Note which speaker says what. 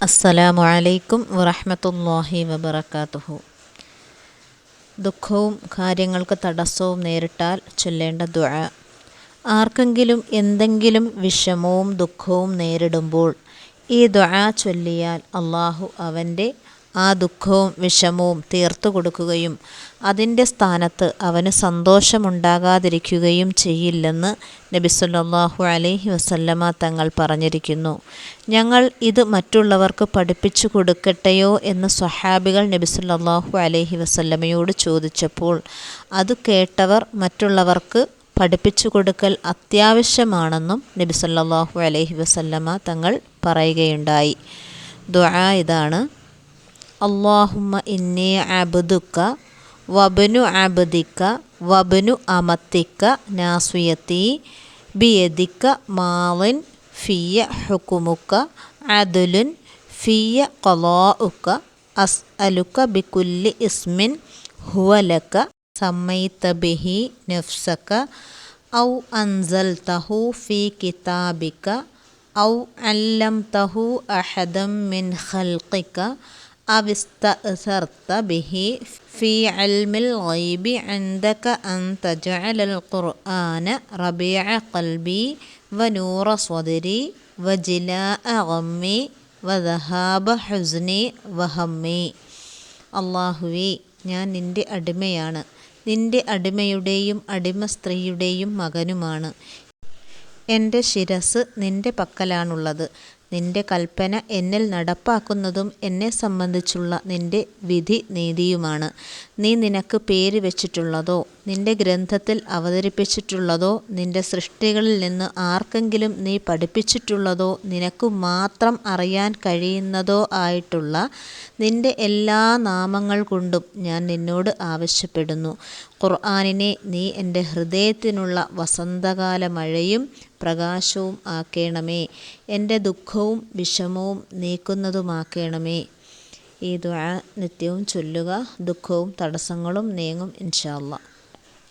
Speaker 1: അസ്സലാമു അലൈക്കും വറഹമത്തല്ലാഹി വബർക്കാത്തുഹു ദുഃഖവും കാര്യങ്ങൾക്ക് തടസ്സവും നേരിട്ടാൽ ചൊല്ലേണ്ട ദുആ. ആർക്കെങ്കിലും എന്തെങ്കിലും വിഷമവും ദുഃഖവും നേരിടുമ്പോൾ ഈ ദുആ ചൊല്ലിയാൽ അള്ളാഹു അവന്റെ ആ ദുഃഖവും വിഷമവും തീർത്തു കൊടുക്കുകയും അതിന്റെ സ്ഥാനത്ത് അവന് സന്തോഷമുണ്ടാകാതിരിക്കുകയും ചെയ്യില്ലെന്ന് നബി സല്ലല്ലാഹു അലൈഹി വസല്ലമ തങ്ങൾ പറഞ്ഞിരിക്കുന്നു. ഞങ്ങൾ ഇത് മറ്റുള്ളവർക്ക് പഠിപ്പിച്ചു കൊടുക്കട്ടെയോ എന്ന് സ്വഹാബികൾ നബി സല്ലല്ലാഹു അലൈഹി വസല്ലമയോട് ചോദിച്ചപ്പോൾ അത് കേട്ടവർ മറ്റുള്ളവർക്ക് പഠിപ്പിച്ചു കൊടുക്കൽ അത്യാവശ്യമാണെന്നും നബി സല്ലല്ലാഹു അലൈഹി വസല്ലമ തങ്ങൾ പറയുകയുണ്ടായി. ദുആ ഇതാണ് اللهم إني عبدك وابن عبدك وابن أمتك ناصيتي بيدك مال في حكمك عدل في قضاؤك أسألك بكل اسم هو لك سميت به نفسك أو أنزلته في كتابك أو علمته أحدا من خلقك استأثرت به في علم الغيب عندك أن تجعل القرآن ربيع قلبي ونور صدري وجلاء غمي وذهاب حزني وهمي അള്ളാഹുവേ ഞാൻ നിൻ്റെ അടിമയാണ് നിൻ്റെ അടിമയുടെയും അടിമ സ്ത്രീയുടെയും മകനുമാണ് എൻ്റെ ശിരസ് നിൻ്റെ പക്കലാണുള്ളത് നിന്റെ കൽപ്പന എന്നിൽ നടപ്പാക്കുന്നതും എന്നെ സംബന്ധിച്ചുള്ള നിന്റെ വിധി നീതിയുമാണ്. നീ നിനക്ക് പേര് വെച്ചിട്ടുള്ളതോ? നിന്റെ ഗ്രന്ഥത്തിൽ അവതരിപ്പിച്ചിട്ടുള്ളതോ നിന്റെ സൃഷ്ടികളിൽ നിന്ന് ആർക്കെങ്കിലും നീ പഠിപ്പിച്ചിട്ടുള്ളതോ നിനക്കു മാത്രം അറിയാൻ കഴിയുന്നതോ ആയിട്ടുള്ള നിന്റെ എല്ലാ നാമങ്ങൾ കൊണ്ടും ഞാൻ നിന്നോട് ആവശ്യപ്പെടുന്നു. ഖുർആാനിനെ നീ എന്റെ ഹൃദയത്തിനുള്ള വസന്തകാല മഴയും പ്രകാശവും ആക്കേണമേ. എന്റെ ദുഃഖവും വിഷമവും നീക്കുന്നതുമാക്കേണമേ. ഈ ദുആ നിത്യവും ചൊല്ലുക ദുഃഖവും തടസ്സങ്ങളും നീങ്ങും ഇൻഷാ